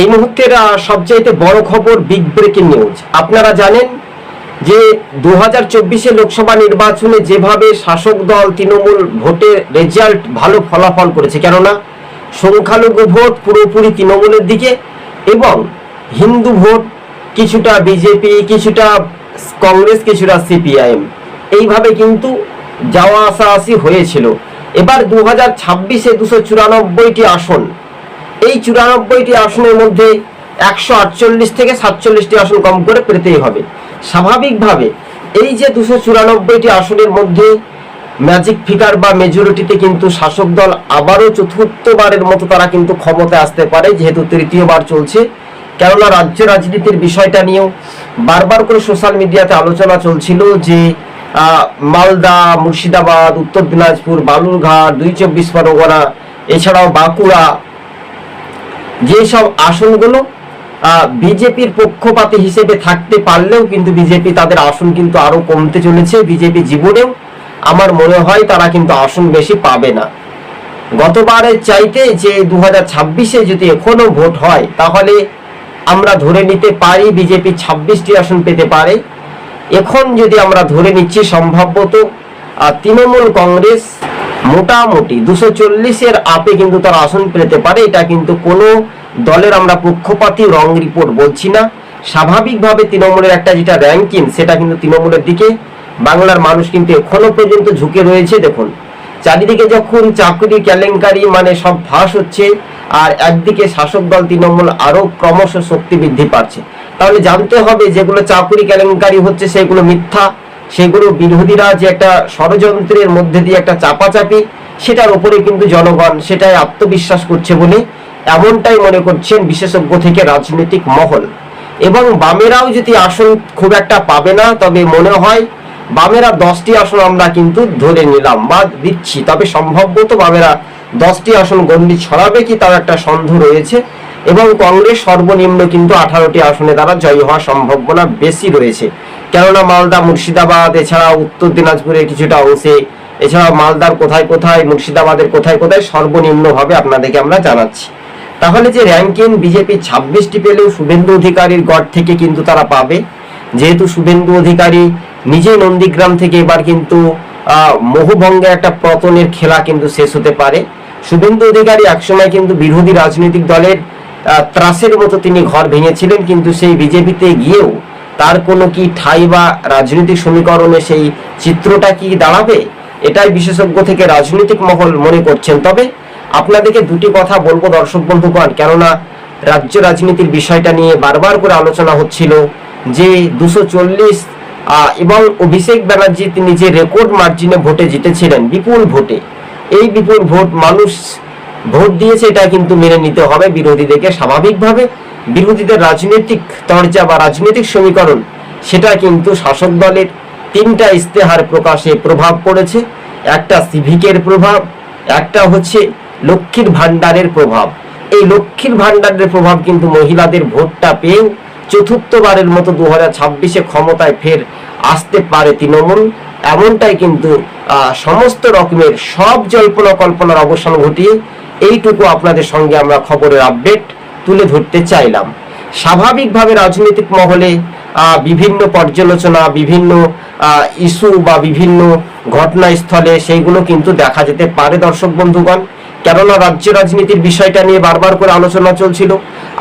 এই মুহূর্তের সবচাইতে বড় খবর বিগ ব্রেকিং নিউজ আপনারা জানেন যে দু হাজার লোকসভা নির্বাচনে যেভাবে শাসক দল তৃণমূল ভোটের রেজাল্ট ভালো ফলাফল করেছে, কেননা সংখ্যালঘু ভোট পুরোপুরি তৃণমূলের দিকে এবং হিন্দু ভোট কিছুটা বিজেপি কিছুটা কংগ্রেস, কিছুটা সিপিআইএম এইভাবে কিন্তু যাওয়া আসা আসি হয়েছিল। এবার দু হাজার ছাব্বিশে দুশো চুরানব্বইটি আসন এই চুরানব্বইটি আসনের মধ্যে একশো আটচল্লিশ থেকে সাতচল্লিশটি আসন কম করে পেতেই হবে। স্বাভাবিকভাবে এই যে দুশো চুরানব্বইটি আসনের মধ্যে ম্যাজিক ফিগার বা মেজরিটিতে কিন্তু শাসক দল আবারও চতুর্থবারের মতো তারা কিন্তু ক্ষমতায় আসতে পারে, যেহেতু তৃতীয়বার চলছে। কেননা রাজ্য রাজনীতির বিষয়টা নিয়েও বারবার করে সোশ্যাল মিডিয়াতে আলোচনা চলছিল যে মালদা, মুর্শিদাবাদ, উত্তর দিনাজপুর, বালুরঘাট, দুই চব্বিশ পরগনা, এছাড়াও বাঁকুড়া যেসব আসনগুলো বিজেপির পক্ষপাতী হিসেবে থাকতে পারলেও কিন্তু বিজেপি তাদের আসন কিন্তু আরও কমতে চলেছে, বিজেপি জীবনেও। আমার মনে হয় তারা কিন্তু আসন বেশি পাবে না। গতবারের চাইতে যে দু হাজার ছাব্বিশে যদি এখনও ভোট হয়, তাহলে আমরা ধরে নিতে পারি বিজেপি ছাব্বিশটি আসন পেতে পারে। এখন যদি আমরা ধরে নিচ্ছি, সম্ভাব্যত তৃণমূল কংগ্রেস মোটামুটি দুশো চল্লিশের আপে কিন্তু তারা আসন পেতে পারে। এটা কিন্তু কোনো দলের আমরা পক্ষপাতী রং রিপোর্ট বলছি না। স্বাভাবিকভাবে তৃণমূলের একটা যেটা র্যাঙ্কিং সেটা কিন্তু তৃণমূলের দিকে। বাংলার মানুষ কিন্তু এখনও পর্যন্ত ঝুঁকে রয়েছে, দেখুন। চারিদিকে যখন চাকরি, কেলেঙ্কারি মানে সব ফাঁস হচ্ছে, আর একদিকে শাসক দল তৃণমূল আরও ক্রমশ শক্তি বৃদ্ধি পাচ্ছে। তাহলে জানতে হবে যেগুলো চাকরি, কেলেঙ্কারি হচ্ছে, সেগুলো মিথ্যা। সেগুলো বিরোধীরা যে একটা ষড়যন্ত্রের মধ্যে দিয়ে একটা চাপাচাপি, সেটার উপরে কিন্তু জনগণ সেটাই আত্মবিশ্বাস করছে বলে এমনটাই মনে করছেন বিশেষজ্ঞ থেকে রাজনৈতিক মহল। এবং বামেরাও যদি আসন খুব একটা পাবে না, তবে মনে হয় বামেরা দশটি আসন আমরা কিন্তু ধরে নিলাম বা দিচ্ছি। তবে সম্ভবত বামেরা দশটি আসন গন্ডি ছড়াবে কি তার একটা সন্দেহ রয়েছে। এবং কংগ্রেস সর্বনিম্ন কিন্তু আঠারোটি আসনে তারা জয়ী হওয়ার সম্ভাবনা বেশি রয়েছে। কেননা মালদা মুর্শিদাবাদ এছাড়া উত্তর দিনাজপুরের কিছুটা অংশে এছাড়া মালদার কোথায় কোথায় মুর্শিদাবাদের কোথায় কোথায় সর্বনিম্নভাবে আপনাদেরকে আমরা জানাচ্ছি। তাহলে যে র্যাঙ্কিং বিজেপি ছাব্বিশটি পেলেও শুভেন্দু অধিকারীর গড় থেকে কিন্তু তারা পাবে। যেহেতু শুভেন্দু অধিকারী নিজে নন্দীগ্রাম থেকে এবার কিন্তু আহ, মোহভঙ্গে একটা পতনের খেলা কিন্তু শেষ হতে পারে। শুভেন্দু অধিকারী একসময় কিন্তু বিরোধী রাজনৈতিক দলের ত্রাসের মতো তিনি ঘর ভেঙেছিলেন, কিন্তু সেই বিজেপিতে গিয়েও তার কোনো কি ঠাই বা রাজনৈতিক সমীকরণে সেই চিত্রটা কি দাঁড়াবে? এটাই বিশেষজ্ঞ থেকে রাজনৈতিক মহল মনে করছেন। তবে আপনাদেরকে দুটি কথা বলব, দর্শক বন্ধুগণ কেননা রাজ্য রাজনীতির বিষয়টা নিয়ে বারবার করে আলোচনা হচ্ছিল যে দুশো চল্লিশ এবং অভিষেক ব্যানার্জি তিনি যে রেকর্ড মার্জিনে ভোটে জিতেছিলেন, বিপুল ভোটে। এই বিপুল ভোট মানুষ ভোট দিয়েছে, এটা কিন্তু মেনে নিতে হবে বিরোধীদেরকে স্বাভাবিকভাবে। বিরোধীদের রাজনৈতিক তরজা বা রাজনৈতিক সমীকরণ, সেটা কিন্তু শাসক দলের তিনটা ইস্তেহার প্রকাশে প্রভাব পড়েছে। একটা সিভিকের প্রভাব, একটা হচ্ছে লক্ষ্মীর ভান্ডারের প্রভাব। এই লক্ষ্মীর ভান্ডারের প্রভাব কিন্তু মহিলাদের ভোটটা পেয়েও চতুর্থবারের মতো দু ছাব্বিশে ক্ষমতায় ফের আসতে পারে তৃণমূল। এমনটাই কিন্তু সমস্ত রকমের সব জল্পনা কল্পনার অবসান ঘটিয়ে এইটুকু আপনাদের সঙ্গে আমরা খবরের আপডেট তুলে ধরতে চাইলাম। স্বাভাবিকভাবে রাজনৈতিক মহলে বিভিন্ন পর্যালোচনা, বিভিন্ন ইস্যু বা বিভিন্ন ঘটনাস্থলে সেইগুলো কিন্তু দেখা যেতে পারে দর্শক বন্ধুগণ। কেননা রাজ্য রাজনীতির বিষয়টা নিয়ে বারবার করে আলোচনা চলছিল।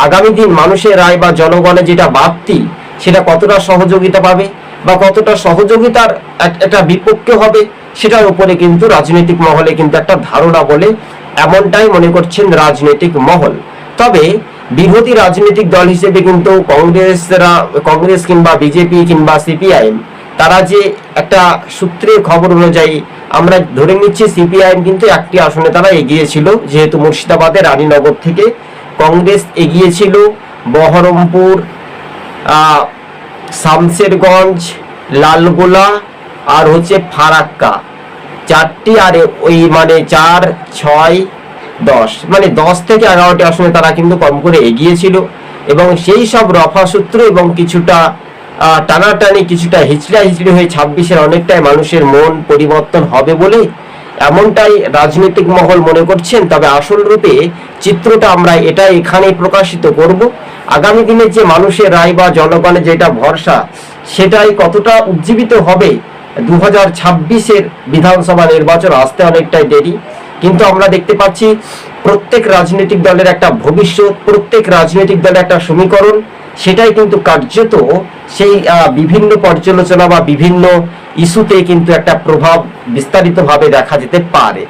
আগামী দিন মানুষের রায় বা জনগণের যেটা বাড়তি সেটা কতটা সহযোগিতা পাবে বা কতটা সহযোগিতার একটা বিপক্ষে হবে, সেটার উপরে কিন্তু রাজনৈতিক মহলে কিন্তু একটা ধারণা বলে এমনটাই মনে করছেন রাজনৈতিক মহল। তবে বিরোধী রাজনৈতিক দল হিসেবে কিন্তু কংগ্রেসরা কংগ্রেস কিংবা বিজেপি কিংবা সিপিআইএম তারা যে একটা সূত্রের খবর অনুযায়ী আমরা ধরে নিচ্ছি সিপিআইএম কিন্তু একটি আসনে তারা এগিয়েছিল যেহেতু মুর্শিদাবাদের রানীনগর থেকে কংগ্রেস এগিয়েছিল বহরমপুর আহ, শামশেরগঞ্জ লালগোলা আর হচ্ছে ফারাক্কা। চারটি আর ওই মানে চার, ছয়, দশ। মানে দশ থেকে এগারোটি আসনে তারা কিন্তু কম করে এগিয়েছিল। এবং সেই সব রফা সূত্র এবং কিছুটা টানাটানি, কিছুটা হিচড়া হিচড়ি হয়ে ছাব্বিশের অনেকটাই মানুষের মন পরিবর্তন হবে বলে এমনটাই রাজনৈতিক মহল মনে করছেন। তবে আসল রূপে চিত্রটা আমরা এটা এখানে প্রকাশিত করব। আগামী দিনে যে মানুষের রায় বা জনগণের যেটা ভরসা, সেটাই কতটা উজ্জীবিত হবে দু হাজার ছাব্বিশের বিধানসভা নির্বাচন আসতে অনেকটাই দেরি। কিন্তু আমরা দেখতে পাচ্ছি প্রত্যেক রাজনৈতিক দলের একটা ভবিষ্যৎ, প্রত্যেক রাজনৈতিক দলের একটা সমীকরণ। সেটাই কিন্তু কার্যত সেই বিভিন্ন পর্যালোচনা বা বিভিন্ন ইস্যুতে কিন্তু একটা প্রভাব বিস্তারিতভাবে দেখা যেতে পারে।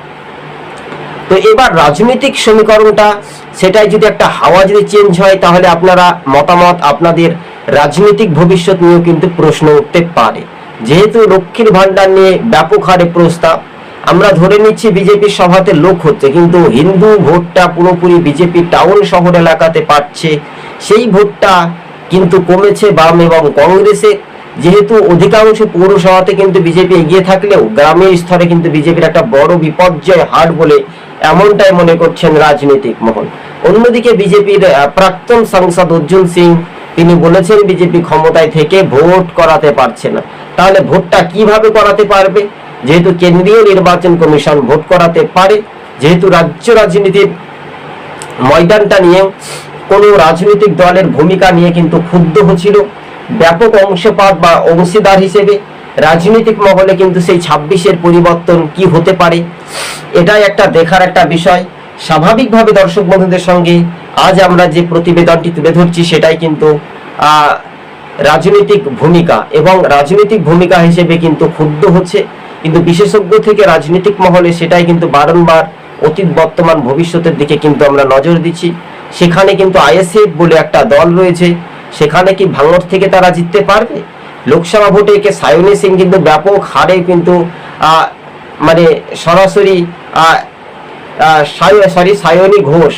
তো এবার রাজনৈতিক সমীকরণটা, সেটাই যদি একটা হাওয়া যদি চেঞ্জ হয়, তাহলে আপনারা মতামত, আপনাদের রাজনৈতিক ভবিষ্যৎ নিয়েও কিন্তু প্রশ্ন উঠতে পারে। যেহেতু লক্ষ্মীর ভান্ডার নিয়ে ব্যাপক হারে প্রস্তাব, আমরা ধরে নিচ্ছি বিজেপির সভাতে লোক হচ্ছে, কিন্তু হিন্দু ভোটটা পুরোপুরি বিজেপি টাউন শহর এলাকাতে পাচ্ছে, সেই ভোটটা কিন্তু কমেছে বাম এবং কংগ্রেসে। যেহেতু অধিকাংশ পৌরসভাতে কিন্তু বিজেপি এগিয়ে থাকলেও গ্রামের স্তরে কিন্তু বিজেপির একটা বড় বিপর্যয় হার বলে এমনটাই মনে করছেন রাজনৈতিক মহল। অন্যদিকে বিজেপির প্রাক্তন সাংসদ অর্জুন সিং, তিনি বলেছেন বিজেপি ক্ষমতায় থেকে ভোট করাতে পারছে না। তাহলে ভোটটা কীভাবে করাতে পারবে? যেহেতু কেন্দ্রীয় নির্বাচন কমিশন ভোট করাতে পারে, যেহেতু রাজ্য রাজনীতির ময়দানটা নিয়ে কোনো রাজনৈতিক দলের ভূমিকা নিয়ে কিন্তু ক্ষুব্ধ হচ্ছিল। ব্যাপক অংশপাত বা অংশীদার হিসেবে রাজনৈতিক মহলে কিন্তু সেই ছাব্বিশের পরিবর্তন কি হতে পারে, এটাই একটা দেখার একটা বিষয়। স্বাভাবিকভাবে দর্শক বন্ধুদের সঙ্গে আজ আমরা যে প্রতিবেদনটি তুলে ধরছি, সেটাই কিন্তু রাজনৈতিক ভূমিকা এবং রাজনৈতিক ভূমিকা হিসেবে কিন্তু ক্ষুব্ধ হচ্ছে। কিন্তু বিশেষজ্ঞ থেকে রাজনৈতিক মহলে সেটাই কিন্তু বারংবার অতীত বর্তমান ভবিষ্যতের দিকে কিন্তু আমরা নজর দিচ্ছি। সেখানে কিন্তু আইএসএফ বলে একটা দল রয়েছে। সেখানে কি ভাঙর থেকে তারা জিততে পারবে? লোকসভা ভোটে কে সায়নী সিং কিন্তু ব্যাপক হারে কিন্তু মানে সরাসরি সরি সায়নী ঘোষ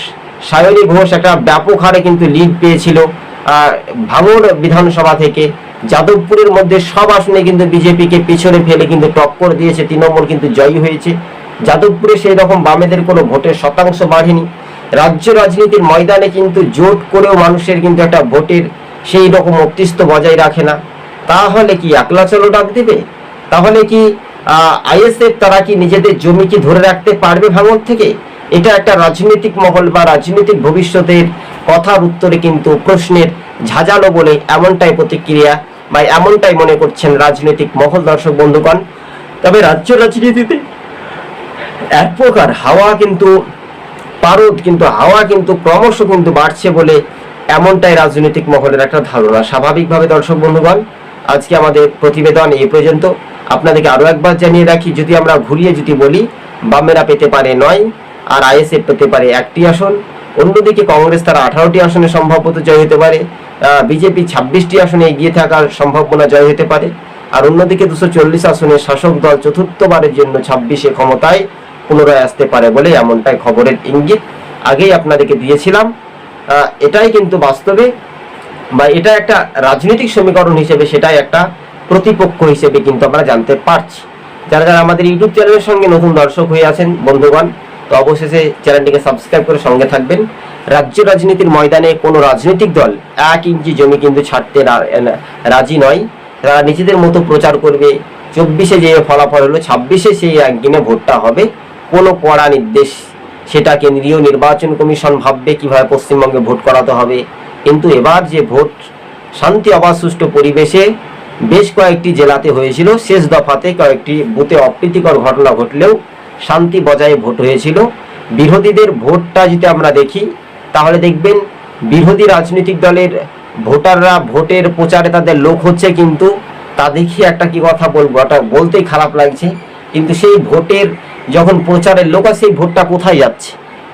সায়নী ঘোষ একটা ব্যাপক হারে কিন্তু লিড পেয়েছিল। ভাঙড় বিধানসভা থেকে যাদবপুরের মধ্যে সব আসনে কিন্তু বিজেপিকে পিছনে ফেলে কিন্তু টক্কর দিয়েছে, তৃণমূল কিন্তু জয়ী হয়েছে। যাদবপুরে সেই রকম বামেদের কোনো ভোটের শতাংশ বাড়েনি। রাজ্য রাজনীতির ময়দানে কিন্তু জোট করেও মানুষের কিন্তু একটা ভোটের সেই রকম অস্তিত্ব বজায় রাখে না। তাহলে কি একলা চলো ডাক দেবে? তাহলে কি আইএসএফ তারা কি নিজেদের জমি কি ধরে রাখতে পারবে ভাঙর থেকে? এটা একটা রাজনৈতিক মহল বা রাজনৈতিক ভবিষ্যতের কথার উত্তরে কিন্তু প্রশ্নের ঝাঁঝালো বলে এমনটাই প্রতিক্রিয়া বা এমনটাই মনে করছেন রাজনৈতিক মহল দর্শক বন্ধুগণ। তবে রাজ্য রাজনীতিতে এক প্রকার হাওয়া কিন্তু, পারদ কিন্তু, হাওয়া কিন্তু ক্রমশ কিন্তু বাড়ছে বলে এমনটাই রাজনৈতিক মহলের একটা ধারণা। স্বাভাবিকভাবে দর্শক বন্ধুগণ, আজকে আমাদের প্রতিবেদন এই পর্যন্ত। আপনাদেরকে আরও একবার জানিয়ে রাখি, যদি আমরা ঘুরিয়ে যদি বলি, বামেরা পেতে পারে নয়, আর আইএসএফ পেতে পারে একটি আসন। অন্যদিকে কংগ্রেস তারা আঠারোটি আসনে সম্ভবত জয় হতে পারে বিজেপি ছাব্বিশটি আসনে এগিয়ে থাকার সম্ভাবনা জয় হতে পারে, আর অন্যদিকে দুশো চল্লিশ আসনে শাসক দল চতুর্থবারের জন্য ছাব্বিশে ক্ষমতায় পুনরায় আসতে পারে বলে এমনটাই খবরের ইঙ্গিত। আগেই আপনাদেরকে দিয়েছিলাম এটাই কিন্তু বাস্তবে, বা এটা একটা রাজনৈতিক সমীকরণ হিসেবে সেটাই একটা প্রতিপক্ষ হিসেবে কিন্তু আমরা জানতে পারছি। যারা যারা আমাদের ইউটিউব চ্যানেলের সঙ্গে নতুন দর্শক হয়ে আছেন, বন্ধুগণ তো অবশেষে চ্যানেলটিকে সাবস্ক্রাইব করে সঙ্গে থাকবেন। রাজ্য রাজনীতির ময়দানে কোনো রাজনৈতিক দল এক ইঞ্চি জমি কিন্তু ছাড়তে রাজি নয়। তারা নিজেদের মতো প্রচার করবে। চব্বিশে যে ফলাফল হলো, ছাব্বিশে সেই একদিনে ভোটটা হবে। কোনো কড়া নির্দেশ সেটা কেন্দ্রীয় নির্বাচন কমিশন ভাববে কীভাবে পশ্চিমবঙ্গে ভোট করাতে হবে। কিন্তু এবার যে ভোট, শান্তি অবাধ সুষ্ঠু পরিবেশে বেশ কয়েকটি জেলাতে হয়েছিল। শেষ দফাতে কয়েকটি বুথে অপ্রীতিকর ঘটনা ঘটলেও শান্তি বজায় ভোট হয়েছিল। বিরোধীদের ভোটটা যদি আমরা দেখি, তাহলে দেখবেন বিরোধী রাজনৈতিক দলের ভোটাররা ভোটের প্রচারে তাদের লোক হচ্ছে কিন্তু তা দেখি একটা কি কথা বলব, ওটা বলতেই খারাপ লাগছে। কিন্তু সেই ভোটের যখন প্রচারের লোক সেই ভোটটা কোথায় যাচ্ছে?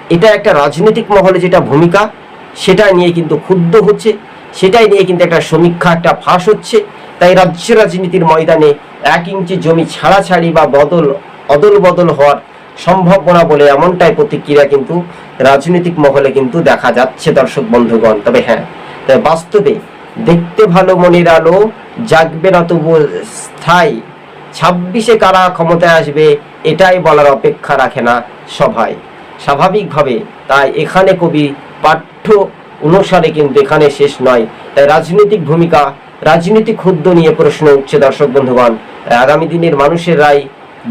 এটা একটা রাজনৈতিক মহলে যেটা ভূমিকা, সেটা নিয়ে কিন্তু ক্ষুব্ধ হচ্ছে। সেটাই নিয়ে কিন্তু একটা সমীক্ষা, একটা ফাঁস হচ্ছে। তাই রাজ্য রাজনীতির ময়দানে এক ইঞ্চি জমি ছাড়াছাড়ি বা বদল অদল বদল হওয়ার সম্ভাবনা বলে এমনটাই প্রতিক্রিয়া কিন্তু রাজনৈতিক মহলে কিন্তু দেখা যাচ্ছে, দর্শক বন্ধুগণ। তবে হ্যাঁ তবে বাস্তবে দেখতে ভালো মনের আলো জাগবে না তবু স্থায়ী। ছাব্বিশে কারা ক্ষমতায় আসবে, এটাই বলার অপেক্ষা রাখে না সভায় স্বাভাবিকভাবে তাই এখানে কবি পাঠ্য অনুসারে কিন্তু এখানে শেষ নয়। তাই রাজনৈতিক ভূমিকা, রাজনৈতিক ক্ষুদ্র নিয়ে প্রশ্ন উঠছে, দর্শক বন্ধুগণ। আগামী দিনের মানুষের রায়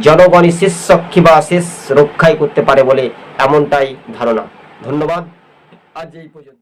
জনগণই শেষ সক্ষী বা শেষ রক্ষাই করতে পারে বলে এমনটাই ধারণা। ধন্যবাদ। আজ এই পর্যন্ত।